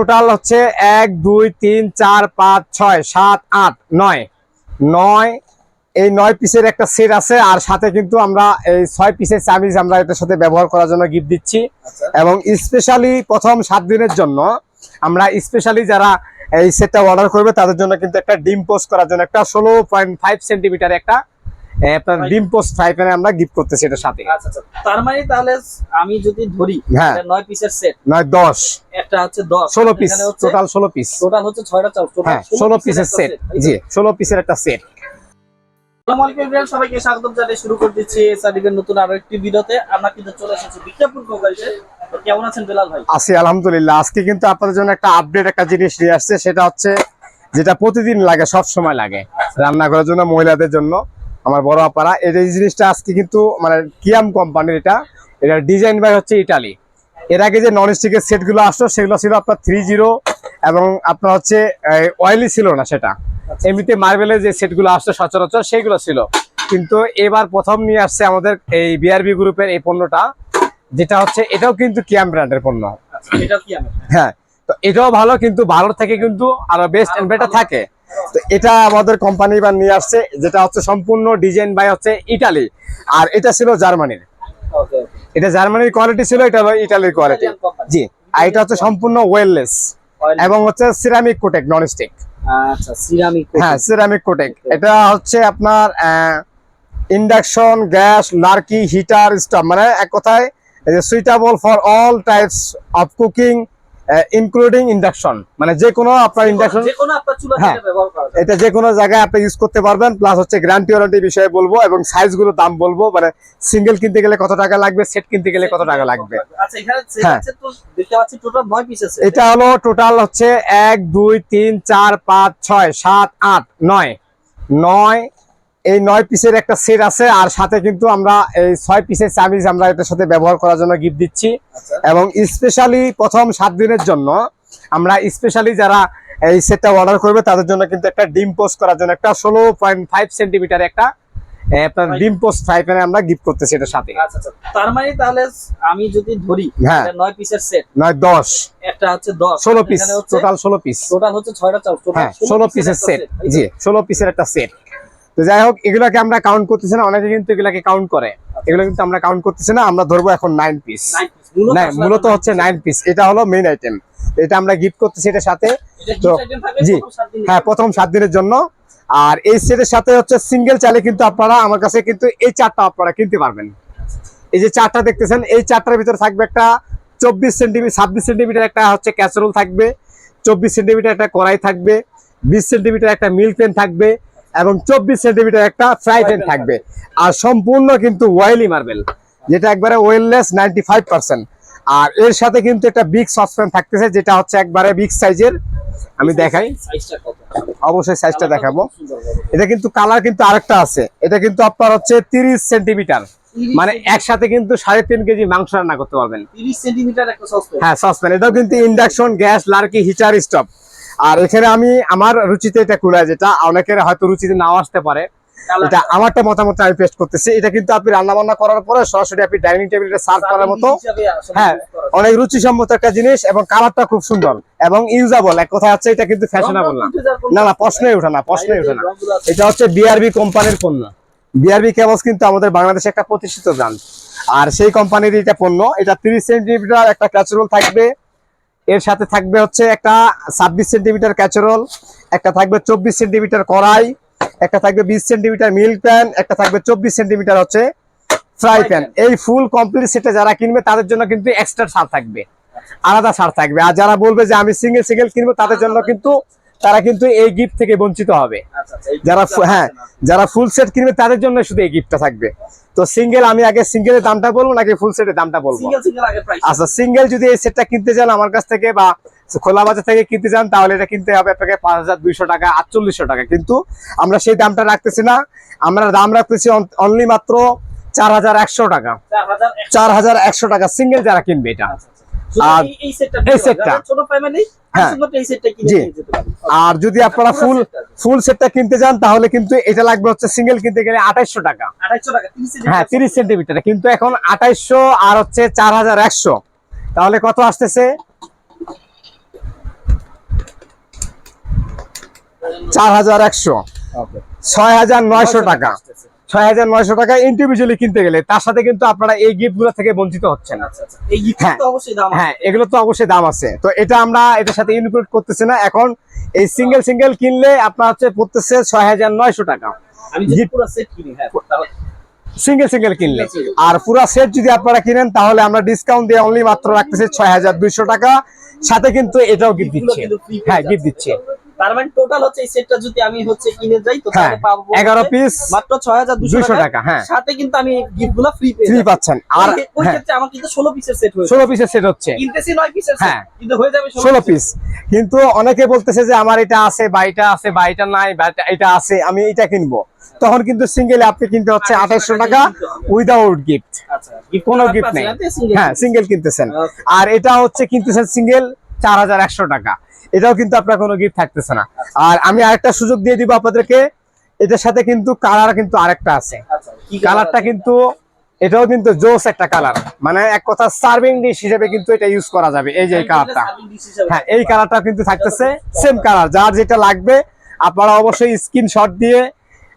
Total হচ্ছে এক দুই তিন চার পাঁচ ছয় সাত আট নয়। নয় এই নয় পিসের একটা সেট আছে আর সাথে কিন্তু আমরা এই ছয় পিসের চামিজ আমরা এটার সাথে ব্যবহার করার জন্য গিফট দিচ্ছি। আচ্ছা। এবং স্পেশালি প্রথম সাত দিনের জন্য আমরা স্পেশালি যারা এই সেটটা অর্ডার করবে তাদের জন্য কিন্তু একটা ডিম পোস্ট করার জন্য একটা ষোলো পয়েন্ট ফাইভ সেন্টিমিটার একটা আপনার ডিম পোস্ট ফ্রাই প্যানে আমরা গিফট করতেছি এটার সাথে। আচ্ছা আচ্ছা। তার মানে তাহলে আমি যদি ধরি হ্যাঁ। নয় পিসের সেট নয় দশ। একটা হচ্ছে দশ ষোলো পিস টোটাল ষোলো পিস টোটাল হচ্ছে ছয়টা চাল হ্যাঁ ষোলো পিসের সেট জি ষোলো পিসের একটা সেট সবাইকে স্বাগত জানিয়ে শুরু করে দিচ্ছি নতুন আরও একটি ভিডিওতে। আমরা কিন্তু চলে এসেছি বিজ্ঞাপন মোবাইলে কেমন আছেন বেলাল ভাই? আছি আলহামদুলিল্লাহ। আজকে কিন্তু আপনাদের জন্য একটা আপডেট একটা জিনিস নিয়ে আসছে। সেটা হচ্ছে যেটা প্রতিদিন লাগে সব সময় লাগে রান্না করার জন্য মহিলাদের জন্য। আমার বড় আপারা। এই যে জিনিসটা আজকে কিন্তু মানে কিয়াম কোম্পানির এটা এটা ডিজাইন বাই হচ্ছে ইটালি। এর আগে যে নন স্টিকের সেটগুলো আসতো সেগুলো ছিল আপনার থ্রি জিরো এবং আপনার হচ্ছে অয়েলি ছিল না সেটা। এমনিতে মার্বেলের যে সেটগুলো আসতো সচরাচর সেগুলো ছিল। কিন্তু এবার প্রথম নিয়ে আসছে আমাদের এই বিআরবি গ্রুপের এই পণ্যটা যেটা হচ্ছে এটাও কিন্তু কিয়াম ব্র্যান্ডের পণ্য। আচ্ছা এটা হ্যাঁ তো এটাও ভালো কিন্তু ভালো থেকে কিন্তু আরও বেস্ট এন্ড বেটার থাকে। তো এটা আমাদের কোম্পানি বা নিয়ে আসছে যেটা হচ্ছে সম্পূর্ণ ডিজাইন বাই হচ্ছে ইটালি আর এটা ছিল জার্মানির। এটা জার্মানির কোয়ালিটি ছিল এটা হলো ইটালির কোয়ালিটি জি আর এটা হচ্ছে সম্পূর্ণ ওয়েললেস এবং হচ্ছে সিরামিক কোটেক নন স্টিক আচ্ছা সিরামিক হ্যাঁ সিরামিক কোটেক এটা হচ্ছে আপনার ইন্ডাকশন গ্যাস লার্কি হিটার মানে এক কথায় suitable for all types of cooking including induction মানে যে কোনো আপনার ইন্ডাকশন যে কোনো আপনার চুলা হ্যাঁ। ব্যবহার করা যায় এটা যে কোনো জায়গায় আপনি ইউজ করতে পারবেন প্লাস হচ্ছে গ্যারান্টি ওয়ারেন্টি বিষয়ে বলব এবং সাইজগুলো দাম বলব মানে সিঙ্গেল কিনতে গেলে কত টাকা লাগবে সেট কিনতে গেলে কত টাকা লাগবে আচ্ছা হ্যাঁ। তো দেখতে পাচ্ছি টোটাল নয় পিসের সেট এটা হলো টোটাল হচ্ছে এক দুই তিন চার পাঁচ ছয় সাত আট নয় নয় এই নয় পিসের একটা সেট আছে আর সাথে কিন্তু আমরা এই ছয় পিসের চামিজ আমরা এটার সাথে ব্যবহার করার জন্য গিফট দিচ্ছি। আচ্ছা। এবং স্পেশালি প্রথম সাত দিনের জন্য আমরা স্পেশালি যারা এই সেটটা অর্ডার করবে তাদের জন্য কিন্তু একটা ডিম পোস্ট করার জন্য একটা ষোলো পয়েন্ট ফাইভ সেন্টিমিটার একটা এ, আপনার ডিম পোস্ট ফ্রাই প্যানে আমরা গিফট করতেছি এটার সাথে। আচ্ছা আচ্ছা। তার মানে তাহলে আমি যদি ধরি হ্যাঁ। নয় পিসের সেট নয় দশ। একটা হচ্ছে দশ। ষোলো পিস টোটাল ষোলো পিস টোটাল হচ্ছে ছয়টা চাল টোটাল হ্যাঁ ষোলো পিসের সেট জি ষোলো পিসের একটা সেট তো যাই হোক এগুলাকে আমরা কাউন্ট করতেছি না। অনেকে কিন্তু এগুলাকে কাউন্ট করে। এগুলো কিন্তু আমরা কাউন্ট করতেছি না আমরা ধরবো এখন নাইন পিস না মূলত হচ্ছে নাইন পিস এটা হলো মেইন আইটেম এটা আমরা গিফট করতেছি এটার সাথে। তো, জি, হ্যাঁ প্রথম সাত দিনের জন্য। আর এই সেটের সাথে হচ্ছে সিঙ্গেল চালে কিন্তু আপনারা আমার কাছে কিন্তু এই চারটা আপনারা কিনতে পারবেন। এই যে চারটা দেখতেছেন এই চারটার ভিতরে থাকবে একটা চব্বিশ সেন্টিমিটার ছাব্বিশ সেন্টিমিটার একটা হচ্ছে ক্যাসারোল থাকবে চব্বিশ সেন্টিমিটার একটা কড়াই থাকবে বিশ সেন্টিমিটার একটা মিল্ক পেন থাকবে এবং চব্বিশ সেন্টিমিটার একটা ফ্রাই প্যান থাকবে। আর সম্পূর্ণ কিন্তু ওয়েলি মার্বেল যেটা একবারে ওয়েললেস নাইনটি ফাইভ পার্সেন্ট আর এর সাথে কিন্তু একটা বিগ সসপ্যান থাকতেছে যেটা হচ্ছে একবারে বিগ সাইজের আমি দেখাই। অবশ্যই সাইজটা দেখাবো। এটা কিন্তু কালার কিন্তু আরেকটা আছে। এটা কিন্তু আপনার হচ্ছে তিরিশ সেন্টিমিটার। মানে একসাথে কিন্তু সাড়ে তিন কেজি মাংস রান্না করতে পারবেন। 30 সেন্টিমিটার একটা সসপ্যান হ্যাঁ সসপ্যান এটাও কিন্তু ইন্ডাকশন গ্যাস লার্কি হিটার স্টপ আর এখানে আমি আমার রুচিতে এটা কুলায় যেটা অনেকের হয়তো রুচিতে নাও আসতে পারে। এটা আমারটা মতামত আমি পেস্ট করতেছি। এটা কিন্তু আপনি রান্না বান্না করার পরে সরাসরি আপনি ডাইনিং টেবিলে সার্ভ করার মতো। হ্যাঁ অনেক রুচিসম্মত একটা জিনিস এবং কালারটা খুব সুন্দর এবং ইউজাবল এক কথা আছে এটা কিন্তু ফ্যাশনেবল না। না না প্রশ্নই ওঠে না প্রশ্নই ওঠে না। এটা হচ্ছে বিআরবি কোম্পানির পণ্য। বিআরবি কেবলস কিন্তু আমাদের বাংলাদেশে একটা প্রতিষ্ঠিত ব্র্যান্ড আর সেই কোম্পানির এটা পণ্য এটা তিরিশ সেন্টিমিটার একটা ক্যাচরোল থাকবে। এর সাথে থাকবে হচ্ছে একটা ছাব্বিশ সেন্টিমিটার ক্যাচরোল একটা থাকবে চব্বিশ সেন্টিমিটার কড়াই একটা থাকবে বিশ সেন্টিমিটার মিল্ক প্যান একটা থাকবে চব্বিশ সেন্টিমিটার হচ্ছে ফ্রাই প্যান। এই ফুল কমপ্লিট সেটে যারা কিনবে তাদের জন্য কিন্তু এক্সট্রা সার থাকবে। আলাদা সার থাকবে। আর যারা বলবে যে আমি সিঙ্গেল সিঙ্গেল কিনবো তাদের জন্য কিন্তু তারা কিন্তু এই গিফট থেকে বঞ্চিত হবে। আচ্ছা, যারা হ্যাঁ যারা ফুল সেট কিনবে তাদের জন্য শুধু এই গিফটটা থাকবে। তো সিঙ্গেল আমি আগে সিঙ্গেলের দামটা বলব নাকি ফুল সেটের দামটা বলব? আচ্ছা সিঙ্গেল যদি এই সেটটা কিনতে চান আমার কাছ থেকে বা খোলা বাজার থেকে কিনতে চান তাহলে এটা কিনতে হবে আপনাকে পাঁচ হাজার দুইশো টাকা আটচল্লিশশো টাকা। কিন্তু আমরা সেই দামটা রাখতেছি না। আমরা দাম রাখতেছি অনলি মাত্র চার হাজার একশো টাকা। চার হাজার একশো। টাকা সিঙ্গেল যারা কিনবে এটা। শুধু আর এই সেটটা ছোট ফ্যামিলি আর যদি আপনারা ফুল ফুল সেটটা কিনতে যান তাহলে কিন্তু এটা লাগবে হচ্ছে সিঙ্গেল কিনতে গেলে আঠাইশশো টাকা। হ্যাঁ তিরিশ সেন্টিমিটার কিন্তু এখন আঠাইশশো আর হচ্ছে চার হাজার একশো। তাহলে কত আসতেছে? চার হাজার একশো। ছয় হাজার নয়শো টাকা। ছয় হাজার নয়শো টাকা ইন্ডিভিজুয়ালি কিনতে গেলে তার সাথে কিন্তু আপনারা এই গিফটগুলো থেকে বঞ্চিত হচ্ছেন। আচ্ছা আচ্ছা। হ্যাঁ। হ্যাঁ এগুলো তো অবশ্যই দাম আছে। তো এটা আমরা এটার সাথে ইনক্লুড করতেছি না। এখন এই সিঙ্গেল সিঙ্গেল কিনলে আপনার হচ্ছে পড়তেছে ছয় হাজার নয়শো টাকা। কিনি হ্যাঁ সিঙ্গেল সিঙ্গেল কিনলে। আর পুরো সেট যদি আপনারা কিনেন তাহলে আমরা ডিসকাউন্ট দিয়ে অনলি মাত্র রাখতেছি ছয় হাজার দুইশো টাকা। সাথে কিন্তু এটাও গিফট দিচ্ছে। হ্যাঁ গিফট দিচ্ছে। তার মানে টোটাল হচ্ছে এই সেটটা যদি আমি হচ্ছে কিনে যাই তো হ্যাঁ তাহলে পাবো এগারো হচ্ছে পিস মাত্র ছয় হাজার দুশো 200 টাকা, হ্যাঁ। সাথে কিন্তু আমি গিফটগুলো ফ্রি পেয়ে ফ্রি। পাচ্ছেন। আর ওই- ওই হ্যাঁ। ক্ষেত্রে আমার কিন্তু ষোলো পিসের সেট হয়েছে। ষোলো পিসের সেট হচ্ছে। কিনতেছি নয় পিসের সেট হ্যাঁ। কিন্তু হয়ে যাবে ষোলো পিস কিন্তু অনেকে বলতেছে যে আমার এটা আছে বা এটা আছে বা এটা নাই এটা- আছে আমি এটা কিনবো। তখন কিন্তু সিঙ্গেল আপনি কিনতে হচ্ছে 2800 আঠাইশশো টাকা উইদাউট গিফট আচ্ছা কোনো গিফট নেই। হ্যাঁ সিঙ্গেল কিনতেছেন। আর এটা হচ্ছে কিনতেছেন সিঙ্গেল চার হাজার একশো টাকা। এটাও কিন্তু আপনার কোনো গিফট থাকতেছে না। আর আমি আরেকটা সুযোগ দিয়ে দিব আপনাদেরকে। এটার সাথে কিন্তু কালার কিন্তু আরেকটা আছে। আচ্ছা, কালারটা কিন্তু এটাও কিন্তু জোস একটা কালার মানে এক কথা সার্ভিং ডিশ হিসেবে কিন্তু এটা ইউজ করা যাবে। এই যে কালারটা হ্যাঁ এই কালারটা কিন্তু থাকতেছে। সেম কালার যার যেটা লাগবে আপনারা অবশ্যই স্ক্রিনশট দিয়ে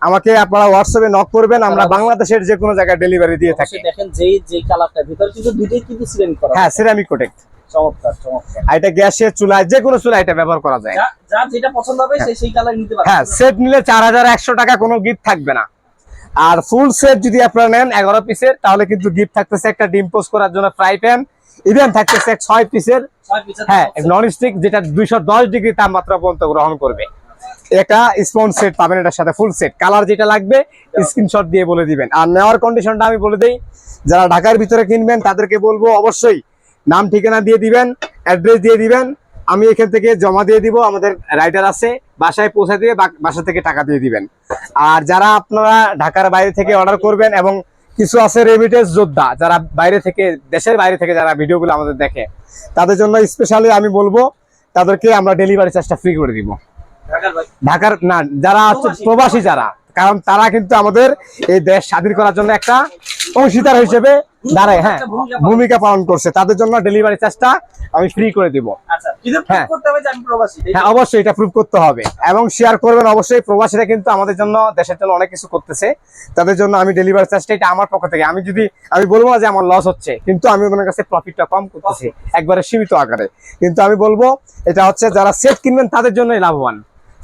আমাকে আপনারা হোয়াটসঅ্যাপে নক করবেন। আমরা বাংলাদেশের যে কোনো জায়গায় ডেলিভারি দিয়ে থাকি। দেখেন যেই যেই কালারটা ভিতরে কিন্তু দুইটাই কিন্তু করা হ্যাঁ সিরামিক প্রোটেক্ট চমৎকার চমৎকার। আর এটা গ্যাসের চুলায় যে কোনো চুলায় এটা ব্যবহার করা যায়। যা- যেটা পছন্দ হবে সেই কালার নিতে পারবে হ্যাঁ সেট নিলে চার হাজার একশো টাকা কোনো গিফট থাকবে না। আর ফুল সেট যদি আপনারা নেন এগারো পিসের তাহলে কিন্তু গিফট থাকতেছে একটা ডিম পোস্ট করার জন্য ফ্রাই প্যান ইভেন থাকতেছে পিসের হ্যাঁ। নন স্টিক যেটা দুইশো দশ ডিগ্রি তাপমাত্রা পর্যন্ত গ্রহণ করবে। একটা স্পন সেট পাবেন এটার সাথে ফুল সেট কালার যেটা লাগবে স্ক্রিনশট দিয়ে বলে দিবেন। আর নেওয়ার কন্ডিশনটা আমি বলে দেই যারা ঢাকার ভিতরে কিনবেন তাদেরকে বলব অবশ্যই নাম ঠিকানা দিয়ে দিবেন অ্যাড্রেস দিয়ে দিবেন আমি এখান থেকে জমা দিয়ে দিব আমাদের রাইডার আছে বাসায় পৌঁছে দিয়ে বাসা থেকে টাকা দিয়ে দিবেন। আর যারা আপনারা ঢাকার বাইরে থেকে অর্ডার করবেন এবং কিছু আছে রেমিটেন্স যোদ্ধা যারা বাইরে থেকে দেশের বাইরে থেকে যারা ভিডিওগুলো আমাদের দেখে তাদের জন্য স্পেশালি আমি বলব তাদেরকে আমরা ডেলিভারি চার্জটা ফ্রি করে দিব। ঢাকার না যারা। প্রবাসী যারা কারণ তারা কিন্তু আমাদের এই দেশ স্বাধীন করার জন্য একটা অংশীদার হিসেবে দাঁড়ায় হ্যাঁ ভূমিকা পালন করছে। তাদের জন্য ডেলিভারি চার্জটা আমি ফ্রি করে দিব। আচ্ছা হ্যাঁ। হ্যাঁ অবশ্যই এটা প্রুভ করতে হবে। এবং শেয়ার করবেন অবশ্যই প্রবাসীরা কিন্তু আমাদের জন্য দেশের জন্য অনেক কিছু করতেছে। তাদের জন্য আমি ডেলিভারি চার্জটা এটা আমার পক্ষ থেকে। আমি যদি আমি বলব না যে আমার লস হচ্ছে কিন্তু আমি ওনার কাছে প্রফিটটা কম করতেছি একবারে সীমিত আকারে। কিন্তু আমি বলব এটা হচ্ছে যারা সেট কিনবেন তাদের জন্যই লাভবান।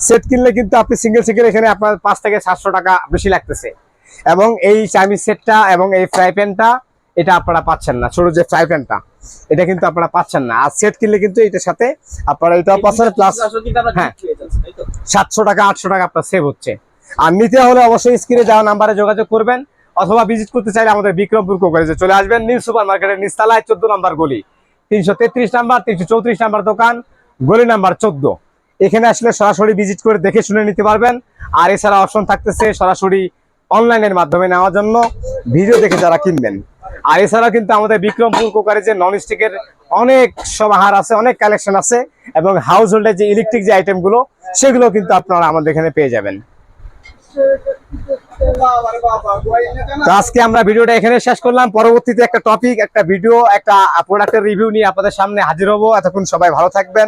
সেট কিনলে কিন্তু আপনি সিঙ্গেল সিঙ্গেল এখানে আপনার পাঁচ থেকে সাতশো টাকা বেশি লাগতেছে। এবং এই চাইনিজ সেটটা এবং এই ফ্রাই প্যানটা এটা আপনারা পাচ্ছেন না। ছোট যে ফ্রাই প্যানটা এটা কিন্তু আপনারা পাচ্ছেন না। আর সেট কিনলে কিন্তু এটার সাথে আপনারা এটাও পাচ্ছেন প্লাস হ্যাঁ। সাতশো টাকা আটশো টাকা আপনার সেভ হচ্ছে। আর নিতে হলে অবশ্যই স্ক্রিনে যাওয়া নাম্বারে যোগাযোগ করবেন অথবা ভিজিট করতে চাইলে আমাদের বিক্রমপুর কোকারেজে চলে আসবেন নিউ সুপার মার্কেটের নিস্তালায় চোদ্দ নাম্বার গলি। তিনশো তেত্রিশ নাম্বার তিনশো চৌত্রিশ নাম্বার দোকান গলি নাম্বার চোদ্দ। এখানে আসলে সরাসরি ভিজিট করে দেখে শুনে নিতে পারবেন। আর এছাড়া অপশন থাকতেছে সরাসরি অনলাইনের মাধ্যমে নেওয়ার জন্য। ভিডিও দেখে যারা কিনবেন। আর এছাড়া কিন্তু আমাদের বিক্রমপুর কোকারে যে নন স্টিকের অনেক সমাহার আছে, অনেক কালেকশন আছে, এবং হাউস হোল্ডের যে ইলেকট্রিক যে আইটেমগুলো সেগুলো কিন্তু আপনারা আমাদের এখানে পেয়ে যাবেন। আজকে আমরা ভিডিওটা এখানে শেষ করলাম। পরবর্তীতে একটা টপিক একটা ভিডিও একটা প্রোডাক্টের রিভিউ নিয়ে আপনাদের সামনে হাজির হব। এতক্ষণ সবাই ভালো থাকবেন।